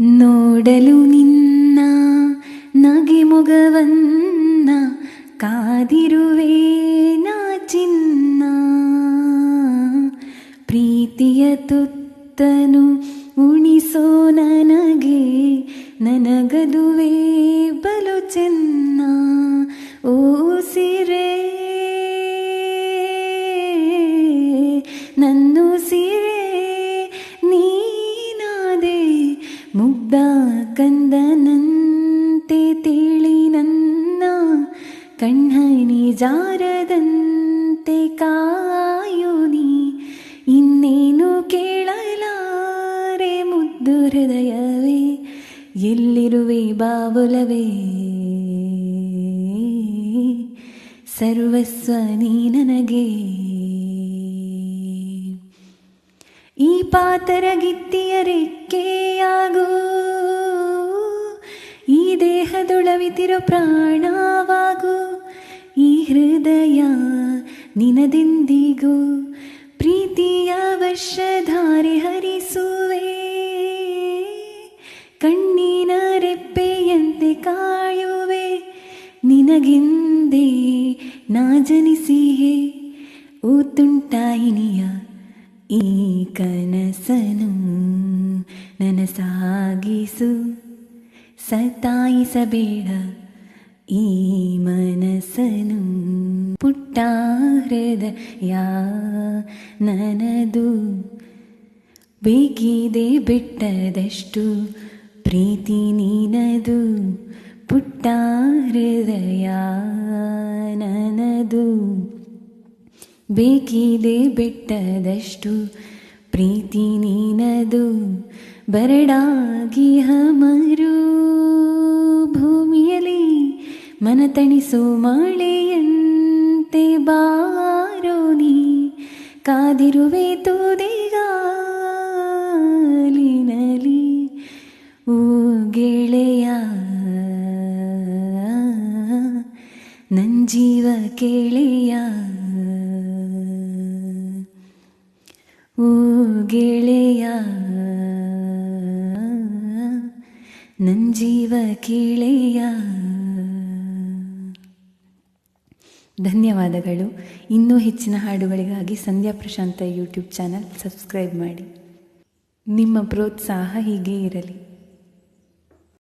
ನೋಡಲು ನಿನ್ನ ನಗೆ ಮೊಗವನ್ನ ನಾ ಚಿನ್ನ. ಪ್ರೀತಿಯ ತುತ್ತನು ಉಣಿಸೋ ಮುಗ್ಧ ಕಂದನಂತೆ ತಿಳಿ ನನ್ನ ಕಣ್ಣನಿ ಜಾರದಂತೆ ಕಾಯು ನೀ. ಇನ್ನೇನು ಕೇಳಲಾರೆ ಮುದ್ದು ಹೃದಯವೇ? ಎಲ್ಲಿರುವೆ ಬಾವುಲವೇ? ಸರ್ವಸ್ವ ನೀ ನನಗೆ. ಈ ಪಾತರ ಗಿತ್ತಿಯ ರೆಕ್ಕೆಯಾಗೂ ಈ ದೇಹದೊಳವಿತಿರೋ ಪ್ರಾಣವಾಗು? ಈ ಹೃದಯ ನಿನದೆಂದಿಗೂ? ಪ್ರೀತಿಯ ವಶಧಾರೆ ಹರಿಸುವೆ? ಕಣ್ಣಿನ ರೆಪ್ಪೆಯಂತೆ ಕಾಯುವೆ? ನಿನಗೆಂದೇ ನಾ ಜನಿಸಿಹೆ ಓ ತುಂಟಾಯಿನಿಯ ಈ ನನಸಾಗಿಸು. ಸತಾಯಿಸಬೇಡ ಈ ಮನಸ್ಸನು ಪುಟ್ಟ ಹೃದಯ ನನದು. ಬೇಕಿದೆ ಬಿಟ್ಟದಷ್ಟು ಪ್ರೀತಿ ನೀನದು. ಪುಟ್ಟ ಹೃದಯ ನನದು. ಬೇಕಿದೆ ಬೆಟ್ಟದಷ್ಟು ಪ್ರೀತಿ ನೀನದು ಬರಡಾಗಿ ಹಮರು. ಭೂಮಿಯಲ್ಲಿ ಮನ ತಣಿಸೋ ಮಳೆಯಂತೆ ಬಾರೋ ನೀ. ಕಾದಿರುವೆ ತುದಿಗಾಲಿನಲಿ ಓ ಗೆಳೆಯ. ನನ್ ಜೀವ ಕೇಳೆಯ. ಓ ಗೆಳೆಯ. ನನ್ ಜೀವ ಕೇಳೆಯ ಧನ್ಯವಾದಗಳು. ಇನ್ನೂ ಹೆಚ್ಚಿನ ಹಾಡುಗಳಿಗಾಗಿ Sandhya Prashanth YouTube channel subscribe ಮಾಡಿ. ನಿಮ್ಮ ಪ್ರೋತ್ಸಾಹ ಹೀಗೆ ಇರಲಿ.